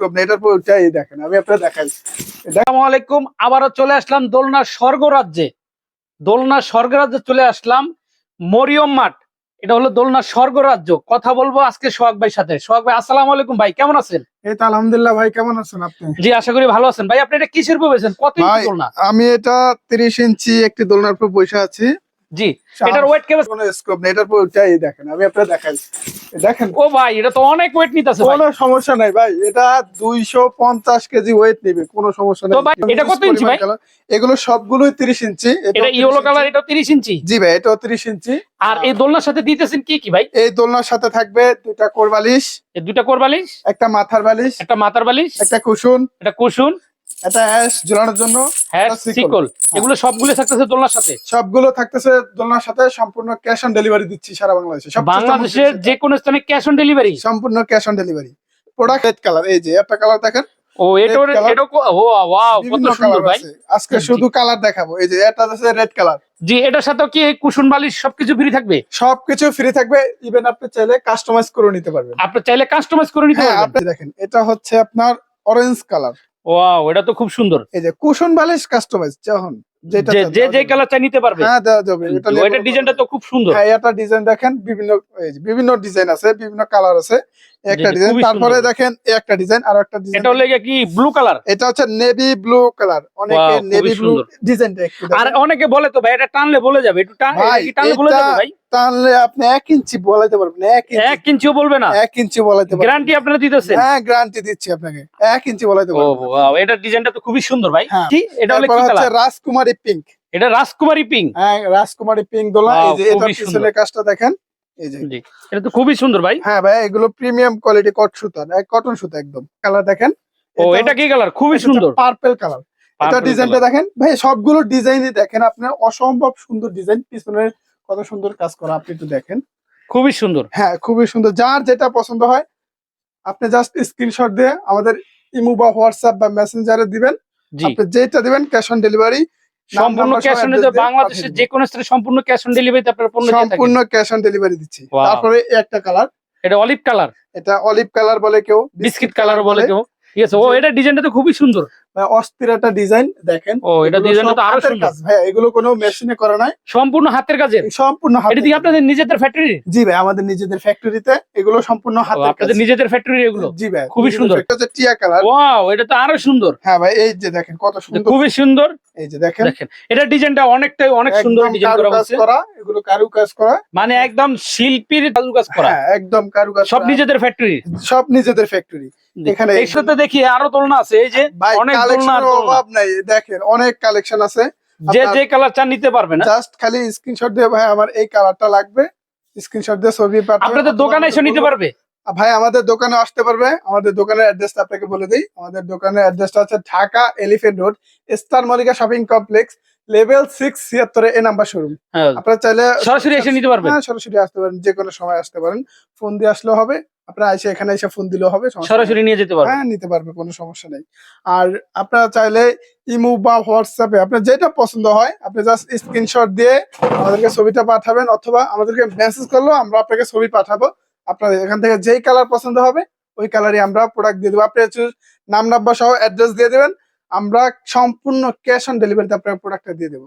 Scope এটার দেখেন আমি আপনার দেখাই। আসসালামু আলাইকুম আবারও চলে আসলাম দোলনা স্বর্গ রাজ্যে দোলনা স্বর্গ রাজ্যে চলে আসলাম মরিয়ম মাঠ এটা হলো দোলনা স্বর্গ রাজ্য কথা বলব আজকে সোহাগ ভাইয়ের সাথে। সোহাগ ভাই আসসালামু আলাইকুম ভাই কেমন আছেন? এই তো আলহামদুলিল্লাহ ভাই কেমন আছেন আপনি? জি আশা করি ভালো আছেন। ভাই আপনি এটা কিসের উপর পেয়েছেন কত ইঞ্চি ভাই, দোলনা? আমি এটা তিরিশ ইঞ্চি একটি দোলনার উপর বসে আছি। জি এটার ওয়েট কেমন? কোনো স্কোপ নেই এটার পুরোটাই দেখেন আমি আপনার দেখাই। দেখেন। ও ভাই এটা তো অনেক ওয়েট নিতেছে ভাই। কোনো সমস্যা নাই ভাই এটা দুইশো পঞ্চাশ কেজি ওয়েট নেবে কোনো সমস্যা নেই। তো ভাই, এটা কত ইঞ্চি ভাই? এগুলো সবগুলোই তিরিশ ইঞ্চি এটা ইয়েলো কালার এটা তিরিশ ইঞ্চি জি ভাই এটাও তিরিশ ইঞ্চি আর এই দোলনার সাথে দিতেছেন কি কি ভাই? এই দোলনার সাথে থাকবে দুইটা কোরবালিশ এই দুটা কোর বালিশ একটা মাথার বালিশ একটা মাথার বালিশ? একটা কুশন একটা কুশন একটা অ্যাশ ঝুলানোর জন্য হ্যাঁ। সিকল এগুলো সবগুলো থাকতেছে দোলনার সাথে? সবগুলো থাকতেছে দোলনার সাথে সম্পূর্ণ ক্যাশ অন ডেলিভারি দিচ্ছি সারা বাংলাদেশে। সব বাংলাদেশের যে কোনো স্থানে ক্যাশ অন ডেলিভারি সম্পূর্ণ cash on delivery product red colour এই যে একটা কালার দেখেন। ও এটা Red color। এটা কো- ও ওয়াও কত সুন্দর কালার ভাই। আজকে শুধু কালার দেখাবো। এই যে এটা আছে রেড কালার জি এটার সাথেও কি কুশন বালিশ সবকিছু ফ্রি থাকবে? সবকিছু ফ্রি থাকবে। ইভেন আপনি চাইলে কাস্টমাইজ করে নিতে পারবেন। আপনি চাইলে কাস্টমাইজ করে নিতে হ্যাঁ পারবেন। আপনি দেখেন এটা হচ্ছে আপনার অরেঞ্জ কালার ওয়াও এটা তো খুব সুন্দর। এই যে কুশন বালিশ কাস্টমাইজ যখন যেটা যে যে। কালার চাই নিতে পারবে। হ্যাঁ দেওয়া যাবে এটা ডিজাইনটা তো খুব সুন্দর। হ্যাঁ এটা ডিজাইন দেখেন বিভিন্ন বিভিন্ন ডিজাইন আছে বিভিন্ন কালার আছে একটা ডিজাইন তারপরে দেখেন একটা ডিজাইন আর একটা ডিজাইন এটা হলো কি ব্লু কালার এটা হচ্ছে নেভি ব্লু কালার অনেকে নেভি ব্লু। ডিজাইনটা আর অনেকে বলে তো ভাই এটা টানলে বলে যাবে একটু টানলে বলে যাবে ভাই? তাহলে আপনি এক ইঞ্চি বলাইতে পারবেন এক এক ইঞ্চিও বলবে না? এক ইঞ্চি বলাইতে পারবেন। গ্যারান্টি আপনারা দিতেছেন? হ্যাঁ গ্যারান্টি দিচ্ছি আপনাকে। এক ইঞ্চি বলাইতে ও wow, ডিজাইনটা তো খুবই সুন্দর ভাই। হ্যাঁ। এটা হলো কি হচ্ছে কালার রাজকুমারী পিঙ্ক এটা রাজকুমারী পিঙ্ক হ্যাঁ রাজকুমারী পিঙ্ক দোলা। এই যে এটা পিছনের কাজটা দেখেন এই যে। এটা তো খুবই সুন্দর ভাই। হ্যাঁ ভাই এগুলো প্রিমিয়াম কোয়ালিটি কট সুতা কটন সুতা একদম। কালার দেখেন ও এটা কি কালার খুবই সুন্দর। পার্পল কালার এটা ডিজাইনটা দেখেন ভাই সবগুলো ডিজাইনই দেখেন আপনার অসম্ভব সুন্দর ডিজাইন পিছনে কত সুন্দর কাজ করা আপনি একটু দেখেন। খুবই সুন্দর। হ্যাঁ খুবই সুন্দর। যার যেটা পছন্দ হয় আপনি জাস্ট স্ক্রিনশট দিয়ে আমাদের ইমো বা হোয়াটসঅ্যাপ বা মেসেঞ্জারে দিবেন। আপনি যেটা দিবেন ক্যাশ অন ডেলিভারি সম্পূর্ণ ক্যাশ অন বাংলাদেশের যে কোনো স্থানে সম্পূর্ণ ক্যাশ অন ডেলিভারিতে আপনার পণ্য সম্পূর্ণ ক্যাশ অন ডেলিভারি দিচ্ছি। তারপরে এই একটা কালার এটা অলিভ কালার এটা অলিভ কালার বলে কেউ বিস্কিট কালার বলে কেউ। ঠিক আছে ও এটা ডিজাইনটা তো খুবই সুন্দর। অস্থির একটা ডিজাইন দেখেন। ও এটা ডিজাইনটা তো আরও সুন্দর। কাজ। ভাই এগুলো কোনো মেশিনে করা নাই। সম্পূর্ণ হাতের কাজের? সম্পূর্ণ এটা কি আপনাদের নিজেদের ফ্যাক্টরি জি ভাই আমাদের নিজেদের ফ্যাক্টরিতে এগুলো সম্পূর্ণ হাতের কাজ। আপনাদের নিজেদের ফ্যাক্টরি এগুলো? জি ভাই খুবই সুন্দর। এটা হচ্ছে টিয়া কালার ওয়াও এটা তো আরও সুন্দর। হ্যাঁ ভাই এই যে দেখেন কত সুন্দর। খুবই সুন্দর। এই যে দেখেন এটা ডিজাইনটা অনেকটাই অনেক সুন্দর ডিজাইন করা হচ্ছে। করা এগুলো কারুকাজ করা। মানে একদম শিল্পীর কাজ করা। হ্যাঁ একদম কারুকাজ সব নিজেদের ফ্যাক্টরি সব নিজেদের ফ্যাক্টরি এখানে এর সাথে দেখি আরও দোলনা আছে এই যে অনেক আর অভাব নাই। দেখেন অনেক কালেকশন আছে। যে যে কালার চান নিতে পারবে না। জাস্ট খালি স্ক্রিনশট দিয়ে ভাই আমার এই কালারটা লাগবে। স্ক্রিনশট দিয়ে ছবি পাঠাবেন আপনাদের দোকানে এসে নিতে পারবে? ভাই আমাদের দোকানে আসতে পারবে। আমাদের দোকানের অ্যাড্রেসটা আপনাকে বলে দিই। আমাদের দোকানের অ্যাড্রেসটা হচ্ছে Dhaka elephant road star Mallika shopping complex level six ছিয়াত্তরে এ নাম্বার শোরুম। হ্যাঁ, আপনারা চাইলে সরাসরি এসে নিতে পারবেন। হ্যাঁ সরাসরি আসতে পারেন যে কোনো সময় আসতে পারেন। ফোন দিয়ে আসলেও হবে। আপনারা এসে এখানে এসে ফোন দিলেও হবে সরাসরি নিয়ে যেতে পারবেন। হ্যাঁ নিতে পারবে কোনো সমস্যা নেই। আর আপনারা চাইলে ইমো বা হোয়াটসঅ্যাপে আপনার যেটা পছন্দ হয় আপনি জাস্ট স্ক্রিনশট দিয়ে আমাদেরকে ছবিটা পাঠাবেন অথবা আমাদেরকে মেসেজ করলেও আমরা আপনাকে ছবি পাঠাবো। আপনার এখান থেকে যেই কালার পছন্দ হবে, ওই কালারই আমরা প্রোডাক্ট দিয়ে দেবো। আপনি নাম নাম্বার সহ অ্যাড্রেস দিয়ে দেবেন। আমরা সম্পূর্ণ ক্যাশ অন ডেলিভারিতে আপনার প্রোডাক্টটা দিয়ে দেবো।